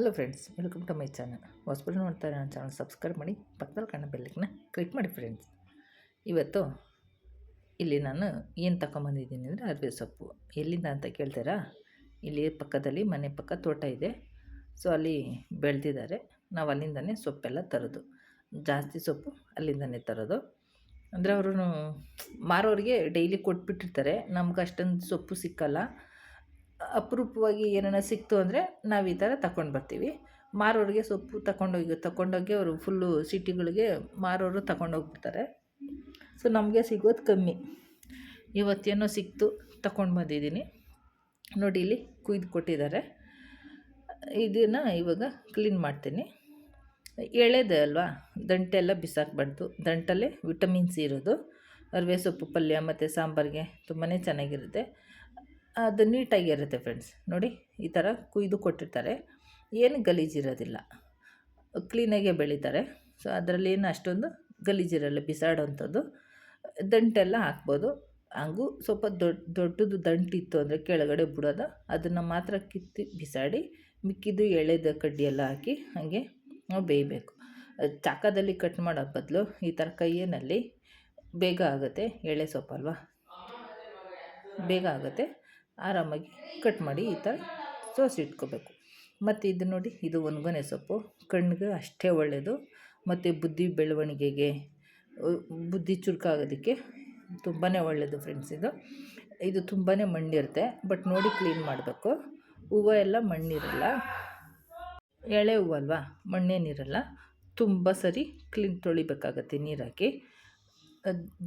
Hello friends welcome to my channel ಹೊಸಬರು ನೋಡ್ತಾರೆ ನನ್ನ ಚಾನಲ್ ಸಬ್ಸ್ಕ್ರೈಬ್ ಮಾಡಿ ಪಕ್ಕದಲ್ಲಿ ಕಾಣೋ ಬೆಲ್ಲಕ್ಕನ್ನ ಕ್ಲಿಕ್ ಮಾಡಿ ಫ್ರೆಂಡ್ಸ್ ಇವತ್ತು ಇಲ್ಲಿ ನಾನು ಏನು ತಗೊಂಬಂದಿದ್ದೀನಿ ಅಂದರೆ ಅರಿವೆ ಸೊಪ್ಪು. ಎಲ್ಲಿಂದ ಅಂತ ಕೇಳ್ತೀರಾ? ಇಲ್ಲಿ ಪಕ್ಕದಲ್ಲಿ, ಮನೆ ಪಕ್ಕ ತೋಟ ಇದೆ. ಸೊ ಅಲ್ಲಿ ಬೆಳೆದಿದ್ದಾರೆ. ನಾವು ಅಲ್ಲಿಂದನೇ ಸೊಪ್ಪೆಲ್ಲ ತರೋದು. ಜಾಸ್ತಿ ಸೊಪ್ಪು ಅಲ್ಲಿಂದನೇ ತರೋದು. ಅಂದರೆ ಅವರು ಮಾರೋರಿಗೆ ಡೈಲಿ ಕೊಟ್ಬಿಟ್ಟಿರ್ತಾರೆ. ನಮ್ಗೆ ಅಷ್ಟೊಂದು ಸೊಪ್ಪು ಸಿಕ್ಕಲ್ಲ. ಅಪರೂಪವಾಗಿ ಏನಾರ ಸಿಕ್ತು ಅಂದರೆ ನಾವು ಈ ಥರ ತಗೊಂಡು ಬರ್ತೀವಿ. ಮಾರೋರಿಗೆ ಸೊಪ್ಪು ತಗೊಂಡೋಗಿ ತಗೊಂಡೋಗಿ ಅವರು ಫುಲ್ಲು ಸಿಟಿಗಳಿಗೆ ಮಾರೋರು ತಗೊಂಡೋಗ್ಬಿಡ್ತಾರೆ ಸೊ ನಮಗೆ ಸಿಗೋದು ಕಮ್ಮಿ. ಇವತ್ತೇನೋ ಸಿಕ್ತು ತಗೊಂಡು ಬಂದಿದ್ದೀನಿ. ನೋಡಿ ಇಲ್ಲಿ ಕುಯ್ದು ಕೊಟ್ಟಿದ್ದಾರೆ. ಇದನ್ನು ಇವಾಗ ಕ್ಲೀನ್ ಮಾಡ್ತೀನಿ. ಎಳೆದೆ ಅಲ್ವಾ? ದಂಟೆಲ್ಲ ಬಿಸಾಕಬಾರ್ದು. ದಂಟಲ್ಲೇ ವಿಟಮಿನ್ಸ್ ಇರೋದು. ಅರಿವೆ ಸೊಪ್ಪು ಪಲ್ಯ ಮತ್ತು ಸಾಂಬಾರಿಗೆ ತುಂಬಾ ಚೆನ್ನಾಗಿರುತ್ತೆ. ಅದು ನೀಟಾಗಿರುತ್ತೆ ಫ್ರೆಂಡ್ಸ್ ನೋಡಿ, ಈ ಥರ ಕುಯ್ದು ಕೊಟ್ಟಿರ್ತಾರೆ. ಏನು ಗಲೀಜಿರೋದಿಲ್ಲ ಕ್ಲೀನಾಗೆ ಬೆಳೀತಾರೆ. ಸೊ ಅದರಲ್ಲಿ ಏನು ಅಷ್ಟೊಂದು ಗಲೀಜಿರಲ್ಲ ಬಿಸಾಡೋವಂಥದ್ದು. ದಂಟೆಲ್ಲ ಹಾಕ್ಬೋದು. ಹಂಗೂ ಸ್ವಲ್ಪ ದೊಡ್ಡ ದೊಡ್ಡದು ದಂಟಿತ್ತು ಅಂದರೆ ಕೆಳಗಡೆ ಬಿಡೋದು. ಅದನ್ನು ಮಾತ್ರ ಕಿತ್ತು ಬಿಸಾಡಿ, ಮಿಕ್ಕಿದ್ದು ಎಳೆದ ಕಡ್ಡಿಯೆಲ್ಲ ಹಾಕಿ ಹಾಗೆ ಬೇಯಬೇಕು. ಚಾಕದಲ್ಲಿ ಕಟ್ ಮಾಡೋ ಬದಲು ಈ ಥರ ಕೈಯಲ್ಲಿ ಬೇಗ ಆಗುತ್ತೆ. ಎಳೆ ಸೊಪ್ಪಲ್ವಾ? ಬೇಗ ಆಗುತ್ತೆ. ಆರಾಮಾಗಿ ಕಟ್ ಮಾಡಿ ಈ ಥರ ಸೋಸಿಟ್ಕೋಬೇಕು ಮತ್ತು ಇದು ನೋಡಿ, ಇದು ಒಣಗೊನೆ ಸೊಪ್ಪು. ಕಣ್ಣಿಗೆ ಅಷ್ಟೇ ಒಳ್ಳೆಯದು ಮತ್ತು ಬುದ್ಧಿ ಬೆಳವಣಿಗೆಗೆ ಬುದ್ಧಿ ಚುರುಕಾಗೋದಕ್ಕೆ ತುಂಬಾ ಒಳ್ಳೆಯದು ಫ್ರೆಂಡ್ಸ್ ಇದು. ಇದು ತುಂಬಾ ಮಣ್ಣಿರುತ್ತೆ ಬಟ್ ನೋಡಿ ಕ್ಲೀನ್ ಮಾಡಬೇಕು. ಹೂವು ಎಲ್ಲ ಮಣ್ಣಿರಲ್ಲ. ಎಳೆ ಹೂವು ಅಲ್ವಾ? ಮಣ್ಣೇನಿರಲ್ಲ ತುಂಬ ಸರಿ ಕ್ಲೀನ್ ತೊಳಿಬೇಕಾಗತ್ತೆ ನೀರಾಕಿ.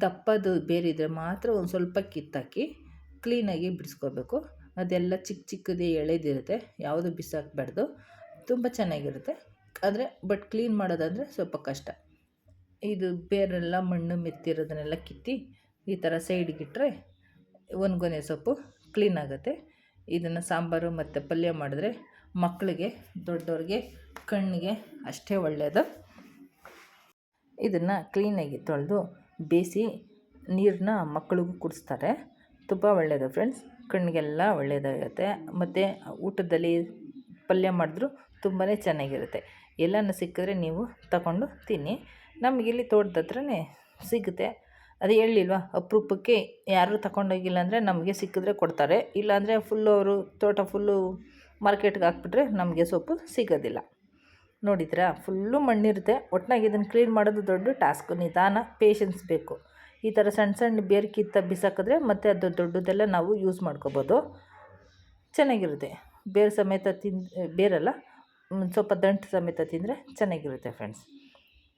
ದಪ್ಪದು ಬೇರಿದ್ರೆ ಮಾತ್ರ ಒಂದು ಸ್ವಲ್ಪ ಕಿತ್ತಾಕಿ ಕ್ಲೀನಾಗಿ ಬಿಡಿಸ್ಕೋಬೇಕು. ಅದೆಲ್ಲ ಚಿಕ್ಕ ಚಿಕ್ಕದೇ ಎಳೆದಿರುತ್ತೆ. ಯಾವುದು ಬಿಸಾಕಬಾರ್ದು. ತುಂಬ ಚೆನ್ನಾಗಿರುತ್ತೆ. ಆದರೆ, ಬಟ್ ಕ್ಲೀನ್ ಮಾಡೋದಂದರೆ ಸ್ವಲ್ಪ ಕಷ್ಟ. ಇದು ಬೇರೆಲ್ಲ ಮಣ್ಣು ಮೆತ್ತಿರೋದನ್ನೆಲ್ಲ ಕಿತ್ತಿ ಈ ಥರ ಸೈಡ್ಗಿಟ್ಟರೆ ಒಣಗೊನೆ ಸೊಪ್ಪು ಕ್ಲೀನ್ ಆಗುತ್ತೆ. ಇದನ್ನು ಸಾಂಬಾರು ಮತ್ತು ಪಲ್ಯ ಮಾಡಿದ್ರೆ ಮಕ್ಕಳಿಗೆ, ದೊಡ್ಡವ್ರಿಗೆ, ಕಣ್ಣಿಗೆ ಅಷ್ಟೇ ಒಳ್ಳೆಯದು ಇದನ್ನು ಕ್ಲೀನಾಗಿ ತೊಳೆದು ಬೇಯಿಸಿ ನೀರನ್ನ ಮಕ್ಕಳಿಗೂ ಕುಡಿಸ್ತಾರೆ. ತುಂಬ ಒಳ್ಳೆಯದು ಫ್ರೆಂಡ್ಸ್ ಕಣ್ಣಿಗೆಲ್ಲ ಒಳ್ಳೆಯದಾಗುತ್ತೆ ಮತ್ತು ಊಟದಲ್ಲಿ ಪಲ್ಯ ಮಾಡಿದ್ರು ತುಂಬಾ ಚೆನ್ನಾಗಿರುತ್ತೆ. ಎಲ್ಲನೂ ಸಿಕ್ಕಿದ್ರೆ ನೀವು ತಗೊಂಡು ತಿನ್ನಿ. ನಮಗಿಲ್ಲಿ ತೋಟದ ಹತ್ರನೇ ಸಿಗುತ್ತೆ. ಅದು ಹೇಳಿಲ್ವಾ, ಅಪರೂಪಕ್ಕೆ ಯಾರೂ ತಗೊಂಡೋಗಿಲ್ಲ ಅಂದರೆ ನಮಗೆ ಸಿಕ್ಕಿದ್ರೆ ಕೊಡ್ತಾರೆ. ಇಲ್ಲಾಂದರೆ ಫುಲ್ಲು ಅವರು ತೋಟ ಫುಲ್ಲು ಮಾರ್ಕೆಟ್ಗೆ ಹಾಕ್ಬಿಟ್ರೆ ನಮಗೆ ಸೊಪ್ಪು ಸಿಗೋದಿಲ್ಲ. ನೋಡಿದ್ರಾ? ಫುಲ್ಲು ಮಣ್ಣಿರುತ್ತೆ. ಒಟ್ನಾಗಿ ಇದನ್ನು ಕ್ಲೀನ್ ಮಾಡೋದು ದೊಡ್ಡ ಟಾಸ್ಕು ನಿಧಾನ ಪೇಷನ್ಸ್ ಬೇಕು. ಈ ಥರ ಸಣ್ಣ ಸಣ್ಣ ಬೇರು ಕಿತ್ತ ಬಿಸಾಕಿದ್ರೆ ಮತ್ತೆ ಅದು ದೊಡ್ಡದೆಲ್ಲ ನಾವು ಯೂಸ್ ಮಾಡ್ಕೋಬೋದು. ಚೆನ್ನಾಗಿರುತ್ತೆ. ಬೇರು ಸಮೇತ ತಿನ್, ಬೇರಲ್ಲ ಸ್ವಲ್ಪ ದಂಟು ಸಮೇತ ತಿಂದರೆ ಚೆನ್ನಾಗಿರುತ್ತೆ ಫ್ರೆಂಡ್ಸ್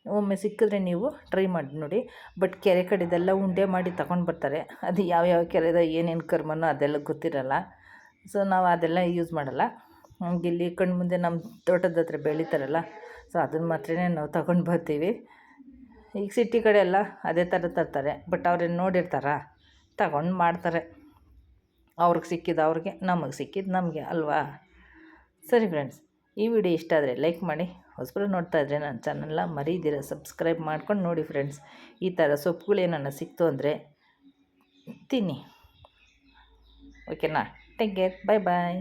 ಒಮ್ಮೆ ಸಿಕ್ಕಿದ್ರೆ ನೀವು ಟ್ರೈ ಮಾಡಿ ನೋಡಿ. ಬಟ್ ಕೆರೆ ಕಡೆದೆಲ್ಲ ಉಂಡೆ ಮಾಡಿ ತಗೊಂಡು ಬರ್ತಾರೆ. ಅದು ಯಾವ್ಯಾವ ಕೆರೆದ ಏನೇನು ಕರ್ಮನೋ ಅದೆಲ್ಲ ಗೊತ್ತಿರಲ್ಲ. ಸೊ ನಾವು ಅದೆಲ್ಲ ಯೂಸ್ ಮಾಡಲ್ಲ. ಇಲ್ಲಿ ಕಣ್ಮುಂದೆ ನಮ್ಮ ತೋಟದ ಹತ್ರ ಬೆಳೀತಾರಲ್ಲ. ಸೊ ಅದನ್ನು ಮಾತ್ರನೇ ನಾವು ತಗೊಂಡು ಬರ್ತೀವಿ. ಈಗ ಸಿಟಿ ಕಡೆ ಎಲ್ಲ ಅದೇ ಥರ ತರ್ತಾರೆ. ಬಟ್ ಅವ್ರೇನು ನೋಡಿರ್ತಾರ? ತಗೊಂಡು ಮಾಡ್ತಾರೆ. ಅವ್ರಿಗೆ ಸಿಕ್ಕಿದ್ದು ಅವ್ರಿಗೆ, ನಮಗೆ ಸಿಕ್ಕಿದ್ದು ನಮಗೆ ಅಲ್ವಾ? ಸರಿ ಫ್ರೆಂಡ್ಸ್ ಈ ವಿಡಿಯೋ ಇಷ್ಟ ಆದರೆ ಲೈಕ್ ಮಾಡಿ. ಹೊಸಬರು ನೋಡ್ತಾ ಇದ್ರೆ ನನ್ನ ಚಾನಲ್ನ ಮರೀದಿರ ಸಬ್ಸ್ಕ್ರೈಬ್ ಮಾಡ್ಕೊಂಡು ನೋಡಿ ಫ್ರೆಂಡ್ಸ್ ಈ ಥರ ಸೊಪ್ಪುಗಳೇನ ಸಿಕ್ತು ಅಂದರೆ ತಿನ್ನಿ. ಓಕೆನಾ ಟೇಕ್ ಕೇರ್ ಬಾಯ್ ಬಾಯ್